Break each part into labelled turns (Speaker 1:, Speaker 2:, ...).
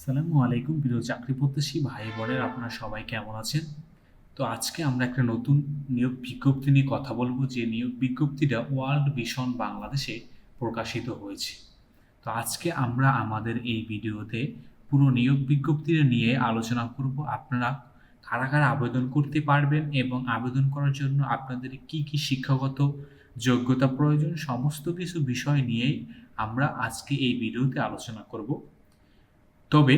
Speaker 1: আসসালামু আলাইকুম প্রিয় চাকরি প্রত্যাশী ভাই বোনের, আপনারা সবাই কেমন আছেন? তো আজকে আমরা একটা নতুন নিয়োগ বিজ্ঞপ্তি নিয়ে কথা বলব, যে নিয়োগ বিজ্ঞপ্তিটা ওয়ার্ল্ড ভিশন বাংলাদেশে প্রকাশিত হয়েছে। তো আজকে আমরা আমাদের এই ভিডিওতে পুরো নিয়োগ বিজ্ঞপ্তিটা নিয়ে আলোচনা করব। আপনারা কারা কারা আবেদন করতে পারবেন এবং আবেদন করার জন্য আপনাদের কি কি শিক্ষাগত যোগ্যতা প্রয়োজন, সমস্ত কিছু বিষয় নিয়েই আমরা আজকে এই ভিডিওতে আলোচনা করব। তবে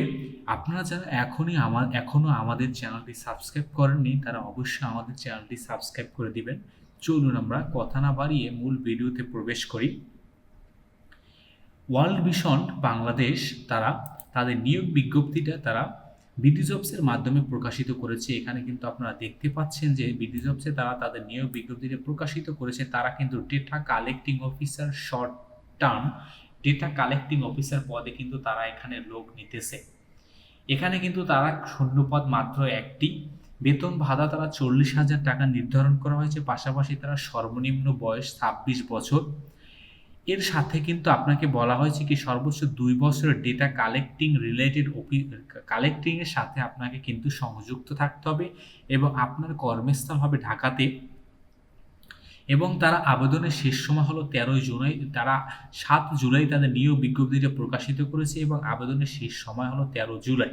Speaker 1: আপনারা যারা এখনই আমার এখনও আমাদের চ্যানেলটি সাবস্ক্রাইব করেননি, তারা অবশ্যই আমাদের চ্যানেলটি সাবস্ক্রাইব করে দিবেন। চলুন আমরা কথা না বাড়িয়ে মূল ভিডিওতে প্রবেশ করি। ওয়ার্ল্ড ভিশন বাংলাদেশ তারা, তাদের নিয়োগ বিজ্ঞপ্তিটা তারা বিডি জবসের মাধ্যমে প্রকাশিত করেছে। এখানে কিন্তু আপনারা দেখতে পাচ্ছেন যে বিডি জবসে তারা তাদের নিয়োগ বিজ্ঞপ্তিটা প্রকাশিত করেছে। তারা কিন্তু data collecting officer short term data collecting officer পদে কিন্তু তারা এখানে লোক নিতেছে। এখানে কিন্তু তারা শূন্যপদ মাত্র একটি। বেতন ভাতা তারা চল্লিশ হাজার টাকা নির্ধারণ করা হয়েছে, পাশাপাশি তারা সর্বনিম্ন বয়স ছাব্বিশ বছর। এর সাথে কিন্তু আপনাকে বলা হয়েছে কি, সর্বোচ্চ দুই বছরের ডেটা কালেক্টিং রিলেটেড কালেক্টিং এর সাথে আপনাকে কিন্তু সংযুক্ত থাকতে হবে এবং আপনার কর্মস্থল হবে ঢাকাতে। এবং তারা আবেদনের শেষ সময় হলো তেরোই জুলাই, তারা সাত জুলাই তাদের নিয়োগ বিজ্ঞপ্তিটা প্রকাশিত করেছে এবং আবেদনের শেষ সময় হলো তেরো জুলাই।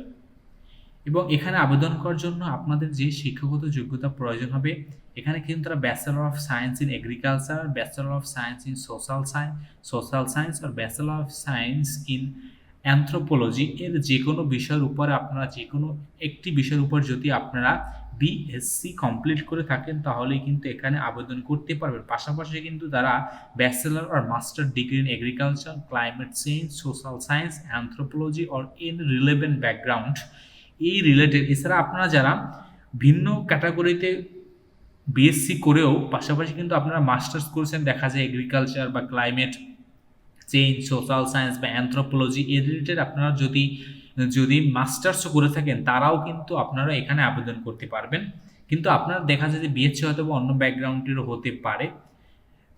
Speaker 1: এবং এখানে আবেদন করার জন্য আপনাদের যে শিক্ষাগত যোগ্যতা প্রয়োজন হবে, এখানে কিন্তু তারা bachelor of science in agriculture bachelor of science in social science social science R bachelor of science in anthropology এর যে কোনো বিষয়ের উপরে আপনারা যে কোনো একটি বিষয়ের উপর যদি আপনারা বিএসসি কমপ্লিট করে থাকেন, তাহলেই কিন্তু এখানে আবেদন করতে পারবেন। পাশাপাশি কিন্তু তারা bachelor R master degree in agriculture climate change social science anthropology or in relevant background এই রিলেটেড এছাড়া আপনারা যারা ভিন্ন ক্যাটাগরিতে বিএসসি করেও, পাশাপাশি কিন্তু আপনারা মাস্টার্স করেছেন, দেখা যায় এগ্রিকালচার বা ক্লাইমেট চেঞ্জ সোশ্যাল সায়েন্স বা অ্যান্থ্রোপোলজি এ রিলেটেড আপনারা যদি যদি মাস্টার্সও করে থাকেন, তারাও কিন্তু আপনারা এখানে আবেদন করতে পারবেন। কিন্তু আপনার দেখা যায় যে বিএসসি হয়তো বা অন্য ব্যাকগ্রাউন্ডেরও হতে পারে।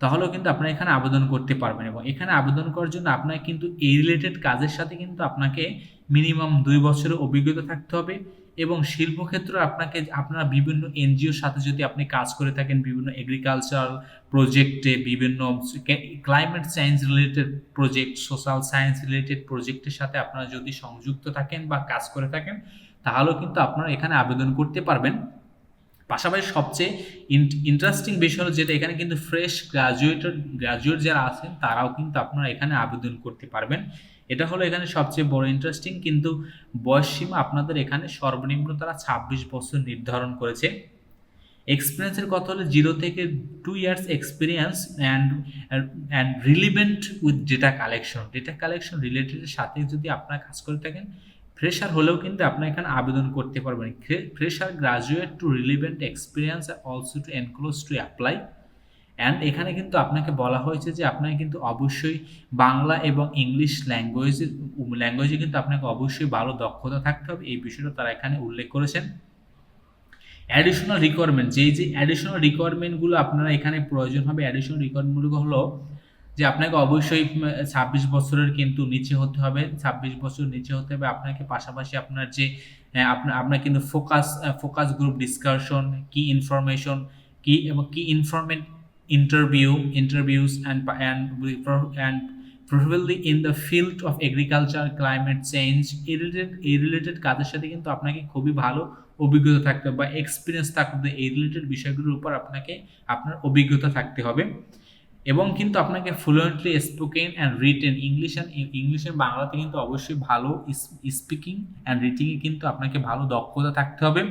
Speaker 1: তাহলেও কিন্তু আপনারা এখানে আবেদন করতে পারবেন এবং এখানে আবেদন করার জন্য আপনাকে কিন্তু এই রিলেটেড কাজের সাথে কিন্তু আপনাকে মিনিমাম দুই বছরের অভিজ্ঞতা থাকতে হবে। এবং শিল্পক্ষেত্র আপনাকে, আপনারা বিভিন্ন এনজিওর সাথে যদি আপনি কাজ করে থাকেন, বিভিন্ন এগ্রিকালচারাল প্রজেক্টে বিভিন্ন climate science related project social science related প্রজেক্টের সাথে আপনারা যদি সংযুক্ত থাকেন বা কাজ করে থাকেন, তাহলেও কিন্তু আপনারা এখানে আবেদন করতে পারবেন। পাশাপাশি সবচেয়ে ইন্টারেস্টিং বিষয় হলো যেটা, এখানে কিন্তু ফ্রেশ গ্রাজুয়েটেড গ্রাজুয়েট যারা আছেন, তারাও কিন্তু আপনারা এখানে আবেদন করতে পারবেন। এটা হলো এখানে সবচেয়ে বড় ইন্টারেস্টিং কিন্তু বয়স সীমা আপনাদের এখানে সর্বনিম্ন তারা ছাব্বিশ বছর নির্ধারণ করেছে। এক্সপিরিয়েন্সের কথা হলো জিরো থেকে two years experience and and relevant with data collection data collection রিলেটেডের সাথে যদি আপনারা কাজ করে থাকেন ফ্রেশার হলেও কিন্তু আপনার এখানে আবেদন করতে পারবেন। Fresher graduate to relevant experience also to enclose to apply and এখানে কিন্তু আপনাকে বলা হয়েছে যে আপনাকে কিন্তু অবশ্যই বাংলা এবং ইংলিশ ল্যাঙ্গুয়েজের ল্যাঙ্গুয়েজে কিন্তু আপনাকে অবশ্যই ভালো দক্ষতা থাকতে হবে। এই বিষয়টা তারা এখানে উল্লেখ করেছেন। অ্যাডিশনাল রিকোয়ারমেন্ট যেই যে অ্যাডিশনাল রিকোয়ারমেন্টগুলো আপনারা এখানে প্রয়োজন হবে অ্যাডিশনাল রিকোয়ারমেন্টগুলো হলো যে আপনাকে অবশ্যই ছাব্বিশ বছরের কিন্তু নিচে হতে হবে। ছাব্বিশ বছর নিচে হতে হবে। আপনাকে পাশাপাশি আপনার যে আপনার আপনার কিন্তু ফোকাস ফোকাস গ্রুপ ডিসকাশন কি ইনফরমেশন কি এবং কি informant interview, interviews and and and preferably in the field of agriculture, climate change এই রিলেটেড এই রিলেটেড কাজের সাথে কিন্তু আপনাকে খুবই ভালো অভিজ্ঞতা থাকতে হবে বা এক্সপিরিয়েন্স থাকতে হবে। এই রিলেটেড বিষয়গুলোর উপর আপনাকে, আপনার অভিজ্ঞতা থাকতে হবে। এবং কিন্তু আপনাকে fluently spoken and written English and ইংলিশের বাংলাতে কিন্তু অবশ্যই ভালো স্পিকিং অ্যান্ড রিটিংয়ে কিন্তু আপনাকে ভালো দক্ষতা থাকতে হবে।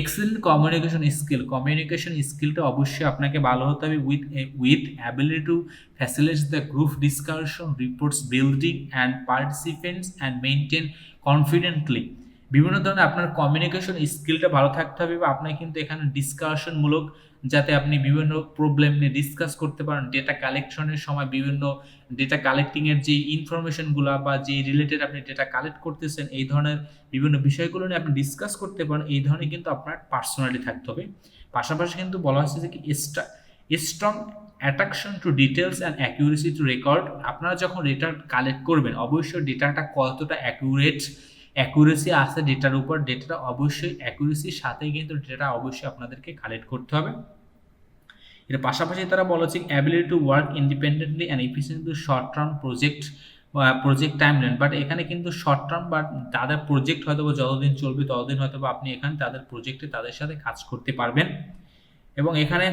Speaker 1: এক্সেলেন্ট কমিউনিকেশন স্কিল কমিউনিকেশন স্কিলটা অবশ্যই আপনাকে ভালো হতে হবে with with ability to facilitate the group discussion reports building and participants and maintain confidently বিভিন্ন ধরনের আপনার কমিউনিকেশন স্কিলটা ভালো থাকতে হবে বা আপনাকে কিন্তু এখানে ডিসকাশনমূলক যাতে আপনি বিভিন্ন প্রবলেম নিয়ে ডিসকাস করতে পারেন ডেটা কালেকশনের সময় বিভিন্ন ডেটা কালেক্টিংয়ের যে ইনফরমেশনগুলো বা যে রিলেটেড আপনি ডেটা কালেক্ট করতেছেন, এই ধরনের বিভিন্ন বিষয়গুলো নিয়ে আপনি ডিসকাস করতে পারেন, এই ধরনের কিন্তু আপনার পার্সোনালিটি থাকতে হবে। পাশাপাশি কিন্তু বলা হয়েছে যে কি strong attraction to details and accuracy to record আপনারা যখন ডেটা কালেক্ট করবেন, অবশ্যই ডেটাটা কতটা অ্যাকিউরেট অ্যাকুরেসি আছে ডেটার উপর ডেটাটা অবশ্যই অ্যাকুরেসির সাথে কিন্তু ডেটা অবশ্যই আপনাদেরকে কালেক্ট করতে হবে। এর পাশাপাশি তারা বলেছে ability to work independently and efficient to short term project project timeline but এখানে কিন্তু শর্ট টার্ম বা তাদের প্রজেক্ট হয়তো যতদিন চলবে ততদিন হয়তো আপনি এখানে তাদের প্রজেক্টে তাদের সাথে কাজ করতে পারবেন। এবং এখানে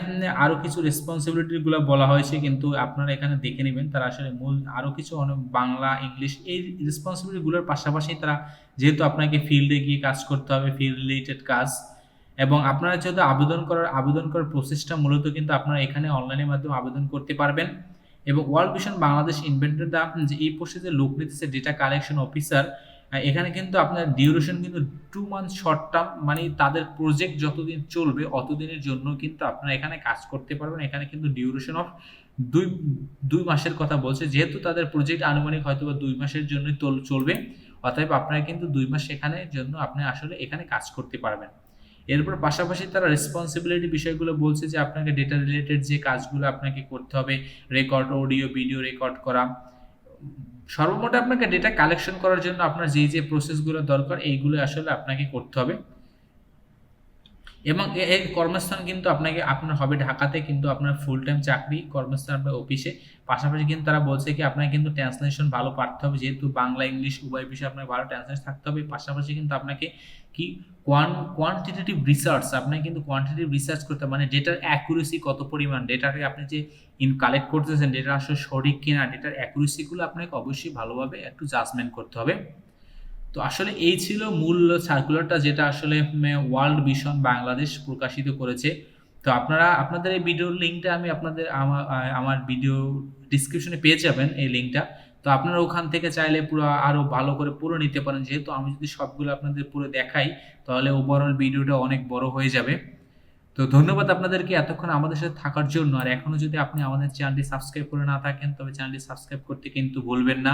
Speaker 1: আরও কিছু রেসপন্সিবিলিটিগুলো বলা হয়েছে, কিন্তু আপনারা এখানে দেখে নেবেন, তারা আসলে মূল আরও কিছু অনেক বাংলা, ইংলিশ, এই রেসপন্সিবিলিটিগুলোর পাশাপাশি তারা যেহেতু আপনাকে ফিল্ডে গিয়ে কাজ করতে হবে ফিল্ড রিলেটেড কাজ, এবং আপনারা যেহেতু আবেদন করার আবেদন করার প্রসেসটা মূলত কিন্তু আপনারা এখানে অনলাইনের মাধ্যমে আবেদন করতে পারবেন, এবং ওয়ার্ল্ড ভিশন বাংলাদেশ ইনভেন্টর দা যে এই পোস্টে যে লোক নিতেছে ডেটা কালেকশন অফিসার এখানে কিন্তু আপনার ডিউরেশন কিন্তু টু মান্থ শর্ট টার্ম মানে তাদের প্রজেক্ট যতদিন চলবে অতদিনের জন্য কিন্তু আপনারা এখানে কাজ করতে পারবেন। এখানে কিন্তু ডিউরেশন অফ দুই দুই মাসের কথা বলছে। যেহেতু তাদের প্রজেক্ট আনুমানিক হয়তো বা দুই মাসের জন্যই চলবে, অতএব আপনারা কিন্তু দুই মাস এখানে জন্য আপনি আসলে এখানে কাজ করতে পারবেন। এরপর পাশাপাশি তারা রেসপন্সিবিলিটি বিষয়গুলো বলছে যে আপনাকে ডেটা রিলেটেড যে কাজগুলো আপনাকে করতে হবে রেকর্ড অডিও ভিডিও রেকর্ড করা সর্বমোট আপনাকে ডেটা কালেকশন করার জন্য আপনার যে যে প্রসেসগুলো দরকার, এইগুলো আসলে আপনাকে করতে হবে। এবং এই কর্মস্থান কিন্তু আপনাকে, আপনার হবে ঢাকাতে কিন্তু আপনার ফুল টাইম চাকরি, কর্মস্থান আপনার অফিসে পাশাপাশি কিন্তু তারা বলছে কি, আপনাকে কিন্তু ট্রান্সলেশন ভালো পারতে হবে। যেহেতু বাংলা ইংলিশ উভয় বিষয়ে আপনাকে ভালো ট্রান্সলেশন থাকতে হবে। পাশাপাশি কিন্তু আপনাকে কি কোয়ান কোয়ান্টিটেটিভ রিসার্চ আপনাকে কিন্তু কোয়ান্টিটেটিভ রিসার্চ করতে মানে ডেটার অ্যাকুরেসি কত পরিমাণ? ডেটাকে আপনি যে ইন কালেক্ট করতেছেন ডেটা আসলে সঠিক কিনা ডেটার অ্যাকুরেসিগুলো আপনাকে অবশ্যই ভালোভাবে একটু জাজমেন্ট করতে হবে। তো আসলে এই ছিল মূল সার্কুলারটা যেটা আসলে ওয়ার্ল্ড ভিশন বাংলাদেশ প্রকাশিত করেছে। তো আপনারা, আপনাদের এই ভিডিওর লিঙ্কটা আমি আপনাদের আমার আমার ভিডিও ডিসক্রিপশনে পেয়ে যাবেন এই লিঙ্কটা তো আপনারা ওখান থেকে চাইলে পুরো আরও ভালো করে পুরো নিতে পারেন। যেহেতু আমি যদি সবগুলো আপনাদের পুরো দেখাই, তাহলে ওভারঅল ভিডিওটা অনেক বড় হয়ে যাবে। তো ধন্যবাদ আপনাদেরকে এতক্ষণ আমাদের সাথে থাকার জন্য। আর এখনও যদি আপনি আমাদের চ্যানেলটি সাবস্ক্রাইব করে না থাকেন, তবে চ্যানেলটি সাবস্ক্রাইব করতে কিন্তু ভুলবেন না।